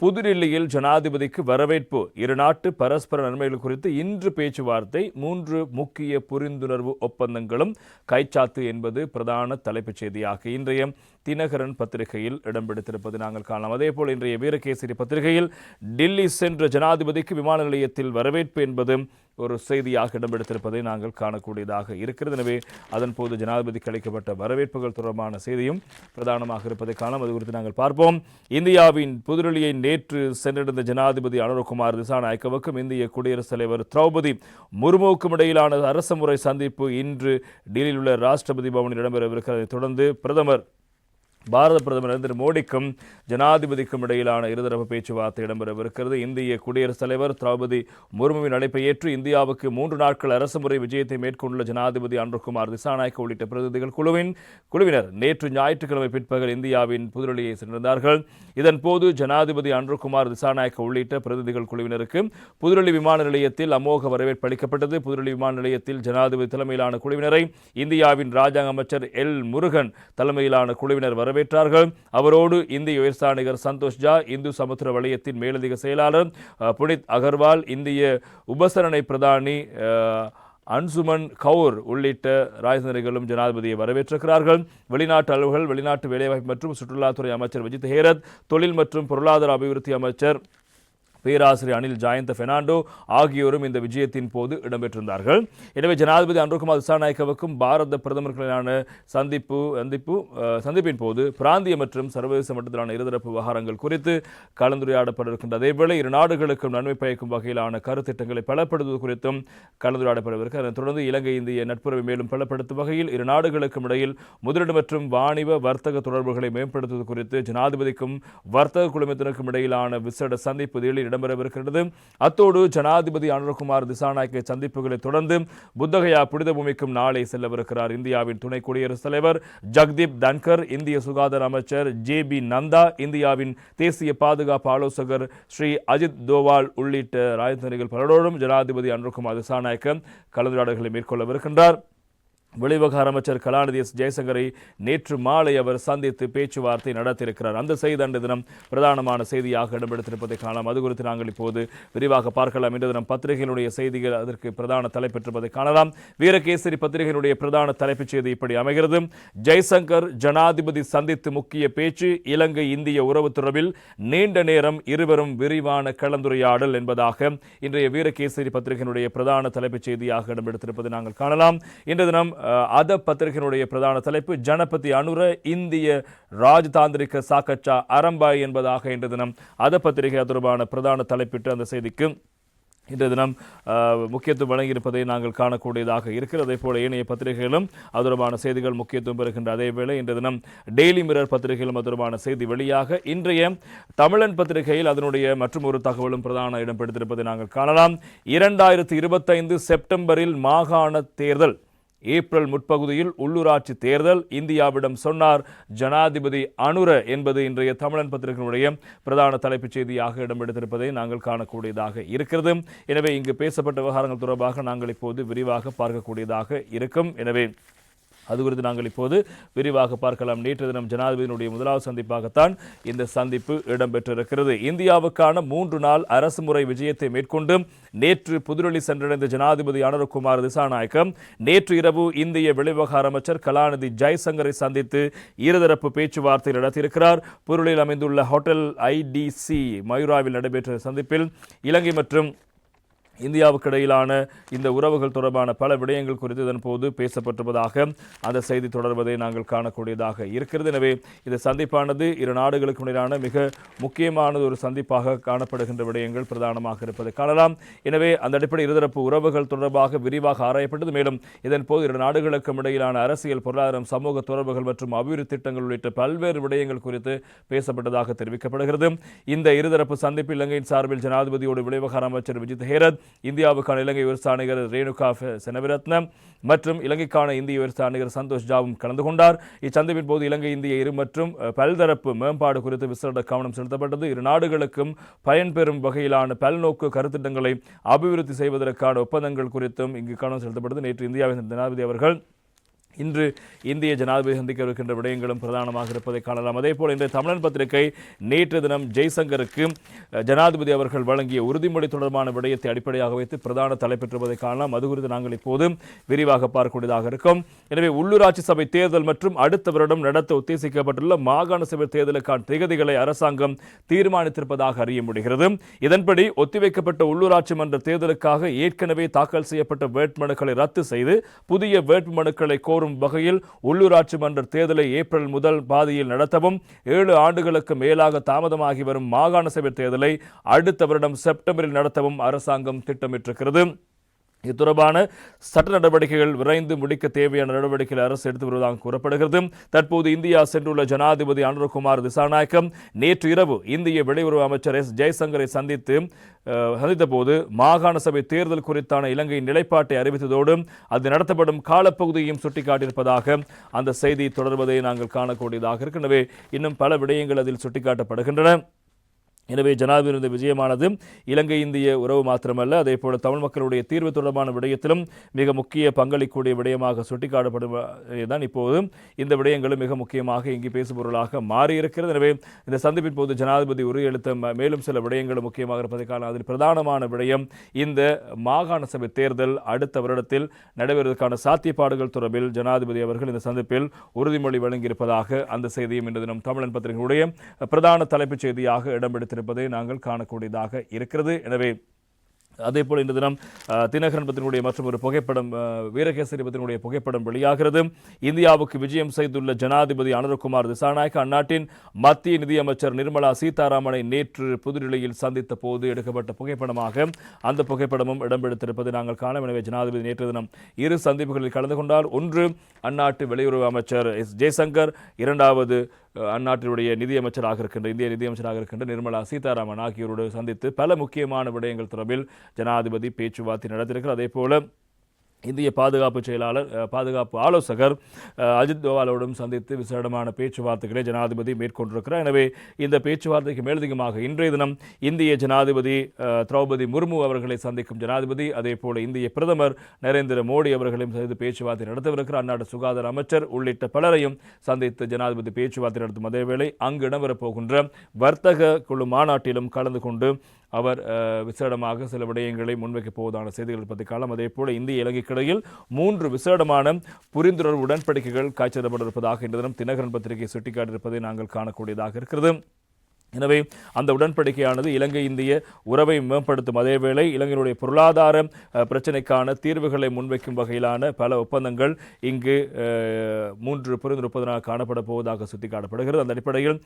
புதுடில்லியில் ஜனாதிபதிக்கு வரவேற்பு. இரு நாட்டு பரஸ்பர நன்மைகள் குறித்து இன்று பேச்சுவார்த்தை மூன்று முக்கிய புரிந்துணர்வு ஒப்பந்தங்களும் கைச்சாத்து என்பது பிரதான தலைப்புச் செய்தியாக இன்றைய தினகரன் பத்திரிகையில் இடம்பிடித்திருப்பது நாங்கள் காணலாம். அதேபோல் இன்றைய வீரகேசரி பத்திரிகையில் டில்லி சென்ற ஜனாதிபதிக்கு விமான நிலையத்தில் வரவேற்பு என்பது ஒரு செய்தியாக இடம்பெடுத்திருப்பதை நாங்கள் காணக்கூடியதாக இருக்கிறது. எனவே அதன் போது ஜனாதிபதிக்கு அளிக்கப்பட்ட வரவேற்புகள் தொடர்பான செய்தியும் பிரதானமாக இருப்பதை காணலாம். அது குறித்து நாங்கள் பார்ப்போம். இந்தியாவின் புதுடெல்லியை நேற்று சென்றிருந்த ஜனாதிபதி அனுரகுமார் திசாநாயக்கவுக்கும் இந்திய குடியரசுத் தலைவர் திரௌபதி முர்முவுக்கும் இடையிலான அரசுமுறை சந்திப்பு இன்று டெல்லியில் உள்ள ராஷ்டிரபதி பவனில் இடம்பெறவிருக்கிறதை. தொடர்ந்து பிரதமர் பாரத பிரதமர் நரேந்திர மோடிக்கும் ஜனாதிபதிக்கும் இடையிலான இருதரப்பு பேச்சுவார்த்தை இடம்பெறவிருக்கிறது. இந்திய குடியரசுத் தலைவர் திரௌபதி முர்முவின் அழைப்பை ஏற்று இந்தியாவுக்கு மூன்று நாட்கள் அரசுமுறை விஜயத்தை மேற்கொண்டுள்ள ஜனாதிபதி அன்றுகுமார் திசாநாயக்க உள்ளிட்ட பிரதிநிதிகள் குழுவின் குழுவினர் நேற்று ஞாயிற்றுக்கிழமை பிற்பகல் இந்தியாவின் புதுடெல்லியை சென்றிருந்தார்கள். இதன்போது ஜனாதிபதி அன்றுகுமார் திசாநாயக்க உள்ளிட்ட பிரதிநிதிகள் குழுவினருக்கு புதுடெல்லி விமான நிலையத்தில் அமோக வரவேற்பு அளிக்கப்பட்டது. புதுடெல்லி விமான நிலையத்தில் ஜனாதிபதி தலைமையிலான குழுவினரை இந்தியாவின் ராஜாங்க அமைச்சர் எல் முருகன் தலைமையிலான குழுவினர் வரவேற்றார்கள். அவரோடு இந்திய உயர்ஸ்தானிகர் சந்தோஷ் ஜா இந்து சமுத்திர வலயத்தின் மேலதிக செயலாளர் புனித் அகர்வால் இந்திய உபசரணை பிரதானி அன்சுமன் கவுர் உள்ளிட்ட ராஜதந்திரிகளும் ஜனாதிபதியை வரவேற்றிருக்கிறார்கள். வெளிநாட்டு அலுவல்கள் வெளிநாட்டு வேலைவாய்ப்பு மற்றும் சுற்றுலாத்துறை அமைச்சர் விஜித் ஹேரத் தொழில் மற்றும் பொருளாதார அபிவிருத்தி அமைச்சர் பேராசிரியர் அனில் ஜாயந்த பெர்னாண்டோ ஆகியோரும் இந்த விஜயத்தின் போது இடம்பெற்றிருந்தார்கள். எனவே ஜனாதிபதி அன்ருகுமார் திசாநாயக்கவுக்கும் பாரத பிரதமர்களான சந்திப்பு சந்திப்பு சந்திப்பின் போது பிராந்திய மற்றும் சர்வதேச மட்டத்திலான இருதரப்பு விவகாரங்கள் குறித்து கலந்துரையாடப்பட இருக்கின்ற அதேவேளை இரு நாடுகளுக்கும் நன்மை பயக்கும் வகையிலான கருத்திட்டங்களை பலப்படுத்துவது குறித்தும் கலந்துரையாடப்படவிருக்கு. அதனைத் தொடர்ந்து இலங்கை இந்திய நட்புறவை மேலும் பலப்படுத்தும் வகையில் இரு நாடுகளுக்கும் இடையில் முதலீடு மற்றும் வாணிப வர்த்தக தொடர்புகளை மேம்படுத்துவது குறித்து ஜனாதிபதிக்கும் வர்த்தக குழுமத்தினருக்கும் இடையிலான விசேட சந்திப்பு இடம் இடம்பெறவிருக்கின்றது. அத்தோடு ஜனாதிபதி அனுரகுமார் திசாநாயக்கை சந்திப்புகளை தொடர்ந்து புத்தகயா புனித பூமிக்கும் நாளை செல்லவிருக்கிறார் இந்தியாவின் துணை குடியரசுத் தலைவர் ஜக்தீப் தன்கர் இந்திய சுகாதார அமைச்சர் ஜே பி நந்தா இந்தியாவின் தேசிய பாதுகாப்பு ஆலோசகர் ஸ்ரீ அஜித் தோவால் உள்ளிட்ட ராஜதந்திரிகள் பலரோடும் ஜனாதிபதி அனுரகுமார் திசாநாயக்க கலந்துரையாடல்களை மேற்கொள்ளவிருக்கின்றார். வெளிவகார அமைச்சர் கலாநிதி எஸ் ஜெயசங்கரை நேற்று மாலை அவர் சந்தித்து பேச்சுவார்த்தை நடத்தியிருக்கிறார். அந்த செய்தி அன்று தினம் பிரதானமான செய்தியாக இடம்பெடுத்திருப்பதை காணலாம். அது குறித்து நாங்கள் இப்போது விரிவாக பார்க்கலாம். இன்று தினம் பத்திரிகையினுடைய செய்திகள் அதற்கு பிரதான தலைப்பெற்றிருப்பதை காணலாம். வீரகேசரி பத்திரிகையினுடைய பிரதான தலைப்புச் செய்தி இப்படி அமைகிறது. ஜெய்சங்கர் ஜனாதிபதி சந்தித்து முக்கிய பேச்சு இலங்கை இந்திய உறவு தொடர்பில் நீண்ட நேரம் இருவரும் விரிவான கலந்துரையாடல் என்பதாக இன்றைய வீரகேசரி பத்திரிகையினுடைய பிரதான தலைப்புச் செய்தியாக இடம்பெடுத்திருப்பதை நாங்கள் காணலாம். இன்று தினம் அத பத்திரிகையினுடைய பிரதான தலைப்பு ஜனபதி அனுர இந்திய ராஜதாந்திரிக சாக்கச்சா அரம்பாய் என்பதாக இன்று தினம் அத பத்திரிகை தொடர்பான பிரதான தலைப்பிட்டு அந்த செய்திக்கு இன்றைய தினம் முக்கியத்துவம் வழங்கியிருப்பதை நாங்கள் காணக்கூடியதாக இருக்கிறது. அதே போல ஏனைய பத்திரிகைகளும் அது தொடர்பான செய்திகள் முக்கியத்துவம் பெறுகின்ற அதே வேளை இன்றைய தினம் டெய்லி மிரர் பத்திரிகையிலும் அது தொடர்பான செய்தி வெளியாக இன்றைய தமிழன் பத்திரிகையில் அதனுடைய மற்றும் ஒரு தகவலும் பிரதான இடம் பிடித்திருப்பதை நாங்கள் காணலாம். இரண்டாயிரத்தி இருபத்தைந்து செப்டம்பரில் மாகாண தேர்தல் ஏப்ரல் முற்பகுதியில் உள்ளூராட்சி தேர்தல் இந்தியாவிடம் சொன்னார். ஜனாதிபதி அனுர என்பது இன்றைய தமிழன் பத்திரிகையினுடைய பிரதான தலைப்புச் செய்தியாக இடம்பெடுத்திருப்பதை நாங்கள் காணக்கூடியதாக இருக்கிறது. எனவே இங்கு பேசப்பட்ட விவகாரங்கள் தொடர்பாக நாங்கள் இப்போது விரிவாக பார்க்கக்கூடியதாக இருக்கும். எனவே அது குறித்து நாங்கள் இப்போது விரிவாக பார்க்கலாம். நேற்று தினம் ஜனாதிபதியினுடைய முதலாவது சந்திப்பாகத்தான் இந்த சந்திப்பு இடம்பெற்றிருக்கிறது. இந்தியாவுக்கான மூன்று நாள் அரசு முறை விஜயத்தை மேற்கொண்டு நேற்று புதுடெல்லி சென்றடைந்த ஜனாதிபதி அனுரகுமார் திசாநாயக்கம் நேற்று இரவு இந்திய வெளிவிவகார அமைச்சர் கலாநிதி ஜெய்சங்கரை சந்தித்து இருதரப்பு பேச்சுவார்த்தை நடத்தியிருக்கிறார். புருளில் அமைந்துள்ள ஹோட்டல் ஐடிசி மயூராவில் நடைபெற்ற சந்திப்பில் இலங்கை மற்றும் இந்தியாவுக்கு இடையிலான இந்த உறவுகள் தொடர்பான பல விடயங்கள் குறித்து இதன் போது பேசப்பட்டிருப்பதாக அந்த செய்தி தொடர்வதை நாங்கள் காணக்கூடியதாக இருக்கிறது. எனவே இந்த சந்திப்பானது இரு நாடுகளுக்கு இடையிலான மிக முக்கியமானது ஒரு சந்திப்பாக காணப்படுகின்ற விடயங்கள் பிரதானமாக இருப்பதை காணலாம். எனவே அந்த அடிப்படை இருதரப்பு உறவுகள் தொடர்பாக விரிவாக ஆராயப்பட்டது. மேலும் இதன் போது இரு நாடுகளுக்கும் இடையிலான அரசியல் பொருளாதாரம் சமூக தொடர்புகள் மற்றும் அபிவிருத்தி திட்டங்கள் உள்ளிட்ட பல்வேறு விடயங்கள் குறித்து பேசப்பட்டதாக தெரிவிக்கப்படுகிறது. இந்த இருதரப்பு சந்திப்பு இலங்கையின் சார்பில் ஜனாதிபதியோடு விளைவகார அமைச்சர் விஜித் ஹேரத் இந்தியாவுக்கான இலங்கை விவசாயிகள் ரேணுகா செனவிரத்னம் மற்றும் இலங்கைக்கான இந்திய விவசாயிகள் சந்தோஷ் ஜாவும் கலந்து கொண்டார். இச்சந்திப்பின் போது இலங்கை இந்திய இரு மற்றும் பல்தரப்பு மேம்பாடு குறித்து விசேட கவனம் செலுத்தப்பட்டது. இரு நாடுகளுக்கும் பயன்பெறும் வகையிலான பல்நோக்கு கருத்திட்டங்களை அபிவிருத்தி செய்வதற்கான ஒப்பந்தங்கள் குறித்தும் இங்கு கவனம் செலுத்தப்பட்டது. நேற்று இந்தியாவின் ஜனாதிபதி அவர்கள் இன்று இந்திய ஜனாதிபதி சந்திக்க இருக்கின்ற விடயங்களும் பிரதானமாக இருப்பதை காணலாம். அதே போல் இன்றைய தமிழன் பத்திரிகை நேற்று தினம் ஜெய்சங்கருக்கு ஜனாதிபதி அவர்கள் வழங்கிய உறுதிமொழி தொடர்பான விடயத்தை அடிப்படையாக வைத்து பிரதான தலைப்பெற்றுவதை காணலாம். அது குறித்து நாங்கள் இப்போது விரிவாக பார்க்கக்கூடியதாக இருக்கும். எனவே உள்ளூராட்சி சபை தேர்தல் மற்றும் அடுத்த வருடம் நடத்த உத்தேசிக்கப்பட்டுள்ள மாகாண சபை தேர்தலுக்கான திகதிகளை அரசாங்கம் தீர்மானித்திருப்பதாக அறிய முடிகிறது. இதன்படி ஒத்திவைக்கப்பட்ட உள்ளூராட்சி மன்ற தேர்தலுக்காக ஏற்கனவே தாக்கல் செய்யப்பட்ட வேட்புமனுக்களை ரத்து செய்து புதிய வேட்புமனுக்களை கோரும் வகையில் உள்ளூராட்சி மன்ற தேர்தலை ஏப்ரல் முதல் பாதியில் நடத்தவும் ஏழு ஆண்டுகளுக்கு மேலாக தாமதமாகி வரும் மாகாண சபை தேர்தலை அடுத்த வருடம் செப்டம்பரில் நடத்தவும் அரசாங்கம் திட்டமிட்டிருக்கிறது. இது தொடர்பான சட்ட நடவடிக்கைகள் விரைந்து முடிக்க தேவையான நடவடிக்கைகள் அரசு எடுத்து வருவதாக கூறப்படுகிறது. தற்போது இந்தியா சென்றுள்ள ஜனாதிபதி அனுரகுமார் திசாநாயக்கம் நேற்று இரவு இந்திய வெளியுறவு அமைச்சர் எஸ். ஜெய்சங்கரை சந்தித்து அஹ், சந்தித்த போது மாகாண சபை தேர்தல் குறித்தான இலங்கையின் நிலைப்பாட்டை அறிவித்ததோடு அது நடத்தப்படும் காலப்பகுதியையும் சுட்டிக்காட்டியிருப்பதாக அந்த செய்தி தொடர்வதை நாங்கள் காணக்கூடியதாக இருக்கின்றன. இன்னும் பல விடயங்கள் அதில் சுட்டிக்காட்டப்படுகின்றன. எனவே ஜனாதிபதி இந்த விஜயமானது இலங்கை இந்திய உறவு மாத்திரமல்ல அதே போல தமிழ் மக்களுடைய தீர்வு தொடர்பான விடயத்திலும் மிக முக்கிய பங்களிக்கூடிய விடயமாக சுட்டிக்காட்டப்படுவதுதான் இப்போது இந்த விடயங்களும் மிக முக்கியமாக இங்கு பேசுபொருளாக மாறியிருக்கிறது. எனவே இந்த சந்திப்பின் போது ஜனாதிபதி உறுதியளித்த மேலும் சில விடயங்களும் முக்கியமாக இருப்பதற்கான அதில் பிரதானமான விடயம் இந்த மாகாண சபை தேர்தல் அடுத்த வருடத்தில் நடைபெறுவதற்கான சாத்தியப்பாடுகள் தொடர்பில் ஜனாதிபதி அவர்கள் இந்த சந்திப்பில் உறுதிமொழி வழங்கியிருப்பதாக அந்த செய்தியும் இன்று தினம் தமிழன் பத்திரிகையுடைய பிரதான தலைப்புச் செய்தியாக வைத்திருப்பதை நாங்கள் காணக்கூடியதாக இருக்கிறது. எனவே அதே போல் இந்த தினம் தினகரன் பத்தினுடைய மற்றும் ஒரு புகைப்படம் வீரகேசரி பத்தினுடைய புகைப்படம் வெளியாகிறது. இந்தியாவுக்கு விஜயம் செய்துள்ள ஜனாதிபதி அனுரகுமார் திசாநாயக் அந்நாட்டின் மத்திய நிதியமைச்சர் நிர்மலா சீதாராமனை நேற்று புதுடில்லியில் சந்தித்த போது எடுக்கப்பட்ட புகைப்படமாக அந்த புகைப்படமும் இடம்பெடுத்திருப்பதை நாங்கள் காண எனவே ஜனாதிபதி நேற்று தினம் இரு சந்திப்புகளில் கலந்து கொண்டால் ஒன்று அந்நாட்டு வெளியுறவு அமைச்சர் எஸ். ஜெய்சங்கர் இரண்டாவது அந்நாட்டினுடைய நிதியமைச்சராக இருக்கின்ற இந்திய நிதியமைச்சராக இருக்கின்ற நிர்மலா சீதாராமன் ஆகியோரோடு சந்தித்து பல முக்கியமான விடயங்கள் தொடர்பில் ஜனாதிபதி பேச்சுவார்த்தை நடத்தியிருக்கிறார். அதே போல இந்திய பாதுகாப்பு செயலாளர் பாதுகாப்பு ஆலோசகர் அஜித் தோவாலோடும் சந்தித்து விசேடமான பேச்சுவார்த்தைகளை ஜனாதிபதி மேற்கொண்டிருக்கிறார். எனவே இந்த பேச்சுவார்த்தைக்கு மேலதிகமாக இன்றைய தினம் இந்திய ஜனாதிபதி திரௌபதி முர்மு அவர்களை சந்திக்கும் ஜனாதிபதி அதே போல இந்திய பிரதமர் நரேந்திர மோடி அவர்களையும் சந்தித்து பேச்சுவார்த்தை நடத்தவிருக்கிறார். அந்நாட்டு சுகாதார அமைச்சர் உள்ளிட்ட பலரையும் சந்தித்து ஜனாதிபதி பேச்சுவார்த்தை நடத்தும். அதேவேளை அங்கு இடம்பெறப் போகின்ற வர்த்தக குழு மாநாட்டிலும் கலந்து கொண்டு அவர் விசேடமாக சில விடயங்களை முன்வைக்கப் போவதான செய்திகள் பற்றி காலம் அதே போல இந்திய இலங்கைக்கிடையில் மூன்று விசேடமான புரிந்துணர்வு உடன்படிக்கைகள் காய்ச்சப்பட்டிருப்பதாக இந்த தினம் தினகரன் பத்திரிகை சுட்டிக்காட்டியிருப்பதை நாங்கள் காணக்கூடியதாக இருக்கிறது. எனவே அந்த உடன்படிக்கையானது இலங்கை இந்திய உறவை மேம்படுத்தும். அதேவேளை இலங்கையினுடைய பொருளாதார பிரச்சனைக்கான பிரச்சினைக்கான தீர்வுகளை முன்வைக்கும் வகையிலான பல ஒப்பந்தங்கள் இங்கு மூன்று புரிந்துரைப்பதனாக காணப்பட போவதாக சுட்டிக்காட்டப்படுகிறது. அந்த அடிப்படையில்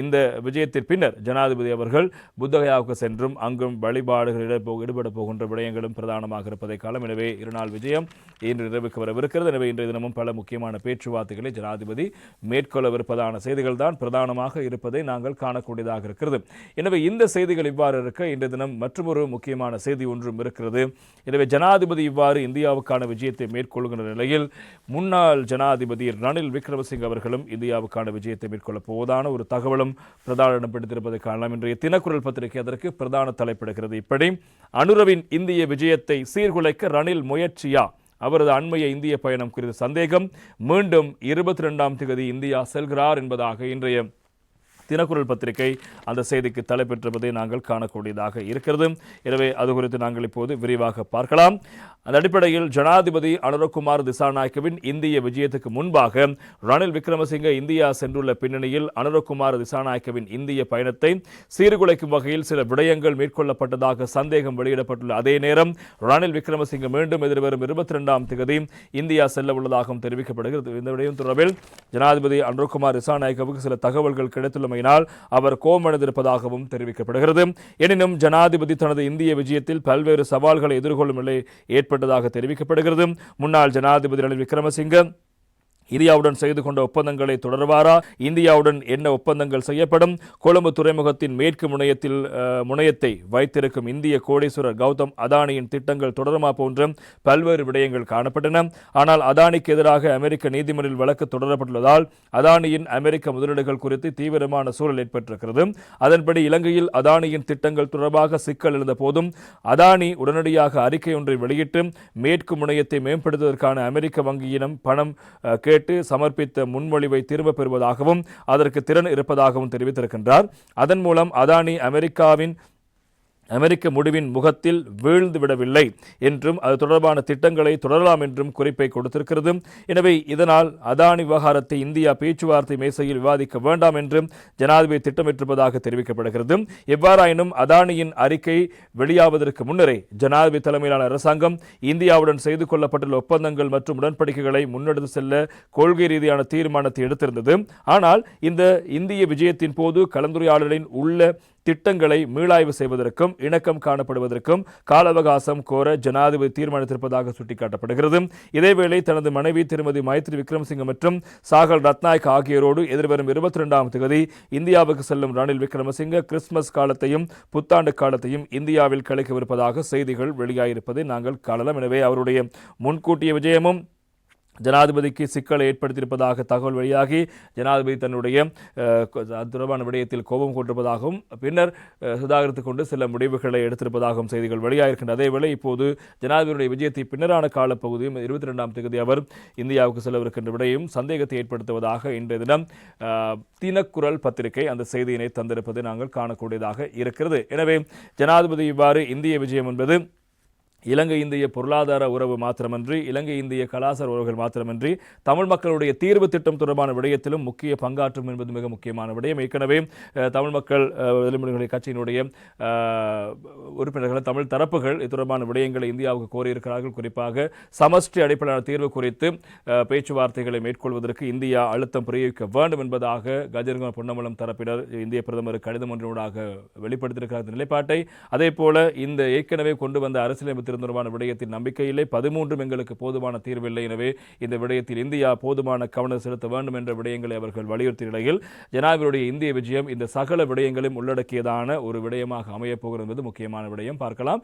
இந்த விஜயத்தின் பின்னர் ஜனாதிபதி அவர்கள் புத்தகயாவுக்கு சென்றும் அங்கும் வழிபாடுகளில் போ- ஈடுபட போகின்ற விடயங்களும் பிரதானமாக இருப்பதை காலம் எனவே இருநாள் விஜயம் இன்று நிறைவுக்கு வரவிருக்கிறது. எனவே இன்றைய தினமும் பல முக்கியமான பேச்சுவார்த்தைகளை ஜனாதிபதி மேற்கொள்ளவிருப்பதான செய்திகள் தான் பிரதானமாக இருப்பதை நாங்கள் காணக்கூடியதாக இருக்கிறது. எனவே இந்த செய்திகள் இவ்வாறு இருக்க இன்றைய தினம் மற்றொரு முக்கியமான செய்தி ஒன்றும் இருக்கிறது. எனவே ஜனாதிபதி இவ்வாறு இந்தியாவுக்கான விஜயத்தை மேற்கொள்கின்ற நிலையில் முன்னாள் ஜனாதிபதி ரணில் விக்ரமசிங்க அவர்களும் இந்தியாவுக்கான விஜயத்தை மேற்கொள்ளப் போவதான ஒரு தகவலும் பிரதான இடம் காணலாம். இன்றைய தினக்குரல் பத்திரிகை அதற்கு பிரதான தலைப்பிடுகிறது. இப்படி அனுரவின் இந்திய விஜயத்தை சீர்குலைக்க ரணில் முயற்சியா? அவரது அண்மைய இந்திய பயணம் குறித்த சந்தேகம் மீண்டும் இருபத்தி ரெண்டாம் தேதி இந்தியா செல்கிறார் என்பதாக இன்றைய தினக்குரல் பத்திரிகை அந்த செய்திக்கு தலைப்பெற்றிருப்பதை நாங்கள் காணக்கூடியதாக இருக்கிறது. எனவே அது குறித்து நாங்கள் இப்போது விரிவாக பார்க்கலாம். அந்த அடிப்படையில் ஜனாதிபதி அனுரகுமார் திசாநாயக்கவின் இந்திய விஜயத்துக்கு முன்பாக ரணில் விக்ரமசிங்க இந்தியா சென்றுள்ள பின்னணியில் அனுரகுமார் திசாநாயக்கவின் இந்திய பயணத்தை சீர்குலைக்கும் வகையில் சில விடயங்கள் மேற்கொள்ளப்பட்டதாக சந்தேகம் வெளியிடப்பட்டுள்ள அதே நேரம் ரணில் விக்ரமசிங்க மீண்டும் எதிர்வரும் இருபத்தி ரெண்டாம் தேதி இந்தியா செல்ல உள்ளதாகவும் தெரிவிக்கப்படுகிறது. இந்த விடயம் தொடர்பில் ஜனாதிபதி அனுரகுமார் திசாநாயக்கவுக்கு சில தகவல்கள் கிடைத்துள்ளமை கிடைத்துள்ளமையினால் அவர் கோமடைந்திருப்பதாகவும் தெரிவிக்கப்படுகிறது. எனினும் ஜனாதிபதி தனது இந்திய விஜயத்தில் பல்வேறு சவால்களை எதிர்கொள்ளும் நிலை ஏற்பட்டதாக தெரிவிக்கப்படுகிறது. முன்னாள் ஜனாதிபதி ரணில் விக்ரமசிங்க இந்தியாவுடன் செய்து கொண்ட ஒப்பந்தங்களை தொடர்வாரா? இந்தியாவுடன் என்ன ஒப்பந்தங்கள் செய்யப்படும்? கொழும்பு துறைமுகத்தின் மேற்கு முனையத்தில் முனையத்தை வைத்திருக்கும் இந்திய கோடீஸ்வரர் கௌதம் அதானியின் திட்டங்கள் தொடருமா போன்ற பல்வேறு விடயங்கள் காணப்பட்டன. ஆனால் அதானிக்கு எதிராக அமெரிக்க நீதிமன்றில் வழக்கு தொடரப்பட்டுள்ளதால் அதானியின் அமெரிக்க முதலீடுகள் குறித்து தீவிரமான சூழல் ஏற்பட்டிருக்கிறது. அதன்படி இலங்கையில் அதானியின் திட்டங்கள் தொடர்பாக சிக்கல் எழுந்த போதும் அதானி உடனடியாக அறிக்கை ஒன்றை வெளியிட்டு மேற்கு முனையத்தை மேம்படுத்துவதற்கான அமெரிக்க வங்கியிடம் பணம் கே கேட்டு சமர்ப்பித்த முன்மொழிவை திரும்பப் பெறுவதாகவும் அதற்கு திறன் இருப்பதாகவும் தெரிவித்திருக்கின்றார். அதன் மூலம் அதானி அமெரிக்காவின் அமெரிக்க முடிவின் முகத்தில் வீழ்ந்து விடவில்லை என்றும் அது தொடர்பான திட்டங்களை தொடரலாம் என்றும் குறிப்பை கொடுத்திருக்கிறது. எனவே இதனால் அதானி விவகாரத்தை இந்தியா பேச்சுவார்த்தை மேசையில் விவாதிக்க வேண்டாம் என்றும் ஜனாதிபதி திட்டமிட்டிருப்பதாக தெரிவிக்கப்படுகிறது. எவ்வாறாயினும் அதானியின் அறிக்கை வெளியாவதற்கு முன்னரே ஜனாதிபதி தலைமையிலான அரசாங்கம் இந்தியாவுடன் செய்து கொள்ளப்பட்டுள்ள ஒப்பந்தங்கள் மற்றும் உடன்படிக்கைகளை முன்னெடுத்து செல்ல கொள்கை ரீதியான தீர்மானத்தை எடுத்திருந்தது. ஆனால் இந்த இந்திய விஜயத்தின் போது கலந்துரையாடலின் உள்ள திட்டங்களை மீளாய்வு செய்வதற்கும் இணக்கம் காணப்படுவதற்கும் கால அவகாசம் கோர ஜனாதிபதி தீர்மானித்திருப்பதாக சுட்டிக்காட்டப்படுகிறது. இதேவேளை தனது மனைவி திருமதி மைத்ரி விக்ரமசிங்க மற்றும் சாகல் ரத்நாயக் ஆகியோரோடு எதிர்வரும் இருபத்தி இரண்டாம் தேதி இந்தியாவுக்கு செல்லும் ரணில் விக்ரமசிங்க கிறிஸ்துமஸ் காலத்தையும் புத்தாண்டு காலத்தையும் இந்தியாவில் கழிக்கவிருப்பதாக செய்திகள் வெளியாகியிருப்பதை நாங்கள் காணலாம். எனவே அவருடைய முன்கூட்டிய விஜயமும் ஜனாதிபதிக்கு சிக்கலை ஏற்படுத்தியிருப்பதாக தகவல் வெளியாகி ஜனாதிபதி தன்னுடைய தொடர்பான விடயத்தில் கோபம் கொண்டிருப்பதாகவும் பின்னர் சுதாகரித்துக் கொண்டு சில முடிவுகளை எடுத்திருப்பதாகவும் செய்திகள் வெளியாகிருக்கின்றன அதேவேளை இப்போது ஜனாதிபதியுடைய விஜயத்தை பின்னரான காலப்பகுதியும் இருபத்தி ரெண்டாம் தேதி அவர் இந்தியாவுக்கு செல்லவிருக்கின்ற விடையும் சந்தேகத்தை ஏற்படுத்துவதாக இன்றைய தினம் தினக்குரல் பத்திரிகை அந்த செய்தியினை தந்திருப்பதை நாங்கள் காணக்கூடியதாக இருக்கிறது. எனவே ஜனாதிபதி இவ்வாறு இந்திய விஜயம் என்பது இலங்கை இந்திய பொருளாதார உறவு மாத்திரமன்றி இலங்கை இந்திய கலாச்சார உறவுகள் மாத்திரமன்றி தமிழ் மக்களுடைய தீர்வு திட்டம் தொடர்பான விடயத்திலும் முக்கிய பங்காற்றும் என்பது மிக முக்கியமான விடயம். ஏற்கனவே தமிழ் மக்கள் அஹ், கட்சியினுடைய உறுப்பினர்கள் தமிழ் தரப்புகள் இது தொடர்பான விடயங்களை இந்தியாவுக்கு கோரியிருக்கிறார்கள். குறிப்பாக சமஷ்டி அடிப்படையிலான தீர்வு குறித்து பேச்சுவார்த்தைகளை மேற்கொள்வதற்கு இந்தியா அழுத்தம் பிரயோகிக்க வேண்டும் என்பதாக கஜேந்திர பொன்னமலம் தரப்பினர் இந்திய பிரதமர் கடிதம் ஒன்றினூடாக வெளிப்படுத்தியிருக்கிறார். நிலைப்பாட்டை அதே போல இந்த ஏற்கனவே கொண்டு வந்த அரசியலமைப்பு திருத்தமான விடயத்தில் நம்பிக்கையில்லை பதிமூன்றும் எங்களுக்கு போதுமான தீர்வில்லை. எனவே இந்த விடயத்தில் இந்தியா போதுமான கவனம் செலுத்த வேண்டும் என்ற விடயங்களை அவர்கள் வலியுறுத்திய நிலையில் ஜனாதிபதியுடைய இந்திய விஜயம் இந்த சகல விடயங்களையும் உள்ளடக்கியதான ஒரு விடயமாக அமையப் போகிறது என்பது முக்கியமான விடயம். பார்க்கலாம்.